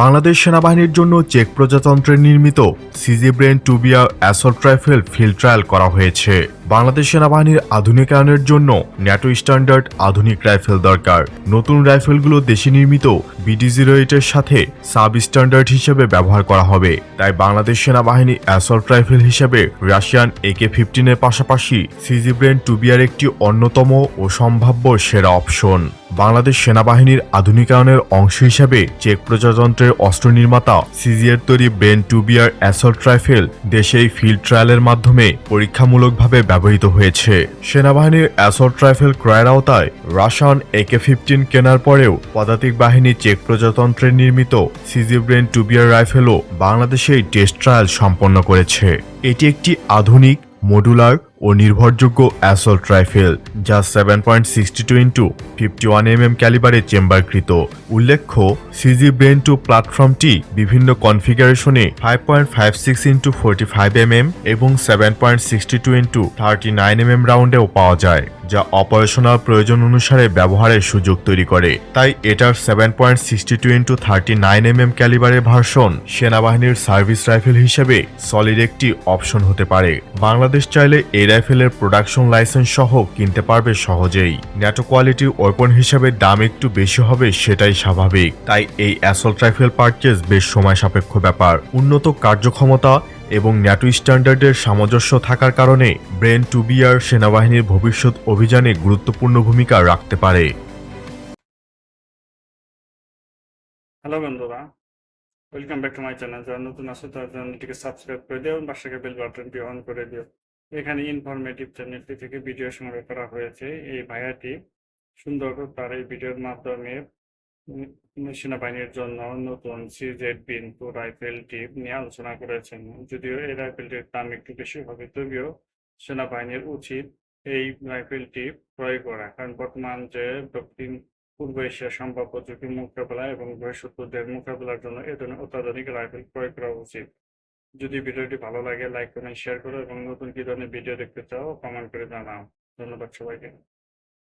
বাংলাদেশ সেনাবাহিনীর জন্য চেক প্রজাতন্ত্রে নির্মিত সিজি ব্রেন টুবিয়া অ্যাসল্ট রাইফেল ফিল্ড ট্রায়াল করা হয়েছে। বাংলাদেশ সেনাবাহিনীর আধুনিকায়নের জন্য ন্যাটো স্ট্যান্ডার্ড আধুনিক রাইফেল দরকার। নতুন রাইফেলগুলো দেশে নির্মিত বিডি জিরো এইটের সাথে সাব স্ট্যান্ডার্ড হিসেবে ব্যবহার করা হবে। তাই বাংলাদেশ সেনাবাহিনী অ্যাসল্ট রাইফেল হিসেবে রাশিয়ান একে ফিফটিনের পাশাপাশি সিজি ব্রেন টুবিয়ার একটি অন্যতম ও সম্ভাব্য সেরা অপশন। বাংলাদেশ সেনাবাহিনীর আধুনিকায়নের অংশ হিসেবে চেক প্রজাতন্ত্রের অস্ত্র নির্মাতা সিজিএর তৈরি ব্রেন টুবিয়ার অ্যাসল্ট রাইফেল দেশে এই ফিল্ড ট্রায়ালের মাধ্যমে পরীক্ষামূলকভাবে ব্যবহৃত হয়েছে। সেনাবাহিনীর অ্যাসল্ট রাইফেল ক্রয়ের আওতায় রাশান একে ফিফটিন কেনার পরেও পদাতিক বাহিনী চেক প্রজাতন্ত্রের নির্মিত সিজি ব্রেন টুবিয়ার রাইফেলও বাংলাদেশে টেস্ট ট্রায়াল সম্পন্ন করেছে। এটি একটি আধুনিক মডুলার ও নির্ভরযোগ্য অ্যাসল্ট রাইফেল যা seven point sixty two into fifty one M M ক্যালিবারে চেম্বারকৃত। উল্লেখ্য সিজি ব্রেন টু প্ল্যাটফর্মটি বিভিন্ন কনফিগারেশনে five point five six into forty five M M এবং seven point sixty two into thirty nine M M রাউন্ডেও পাওয়া যায়। যা operational প্রয়োজন অনুসারে ব্যবহারের সুযোগ তৈরি করে। তাই এটার seven point sixty two into thirty nine M M ক্যালিবারের version সেনাবাহিনীর সার্ভিস রাইফেল হিসেবে সলিড একটি অপশন হতে পারে। বাংলাদেশ চাইলে এই রাইফেলের প্রোডাকশন লাইসেন্স সহ কিনতে পারবে সহজেই। ন্যাটো কোয়ালিটি ওয়েপন হিসেবে দাম একটু বেশি হবে সেটাই স্বাভাবিক। তাই এই অ্যাসল্ট রাইফেল পারচেজ বেশ সময় সাপেক্ষ ব্যাপার। উন্নত কার্যক্ষমতা এবং ন্যাটো স্ট্যান্ডার্ডের সামঞ্জস্য থাকার কারণে ব্রেন টুবিয়ার সেনাবাহিনীর ভবিষ্যৎ অভিযানে গুরুত্বপূর্ণ ভূমিকা রাখতে পারে। হ্যালো বন্ধুরা, welcome back to my channel. যারা নতুন আছে তার চ্যানেলটিকে সাবস্ক্রাইব করে দিও এবং পাশে বেল বাটনটি অন করে দিও। এখানে ইনফরমেটিভ চ্যানেলটি থেকে ভিডিও সংগ্রহ করা হয়েছে এই ভাইয়াটি। সুন্দর তার এই ভিডিওর মাধ্যমে সেনাবাহিনীর জন্য নতুন সিজেড বিন টু রাইফেলটি নিয়ে আলোচনা করেছেন। যদিও এই রাইফেলটির দাম একটু বেশি হবে, তবেও সেনাবাহিনীর উচিত এই রাইফেলটি ক্রয় করা। কারণ বর্তমান যে দক্ষিণ পূর্ব এশিয়ার সম্ভাব্য ঝুঁকি মোকাবেলা এবং বহিঃশত্রুদের মোকাবেলার জন্য এ ধরনের অত্যাধুনিক রাইফেল ক্রয় করা উচিত। যদি ভিডিওটি ভালো লাগে, লাইক, কমেন্ট, শেয়ার করো এবং নতুন কি ধরনের ভিডিও দেখতে চাও, কমেন্ট করে জানাও। ধন্যবাদ সবাইকে।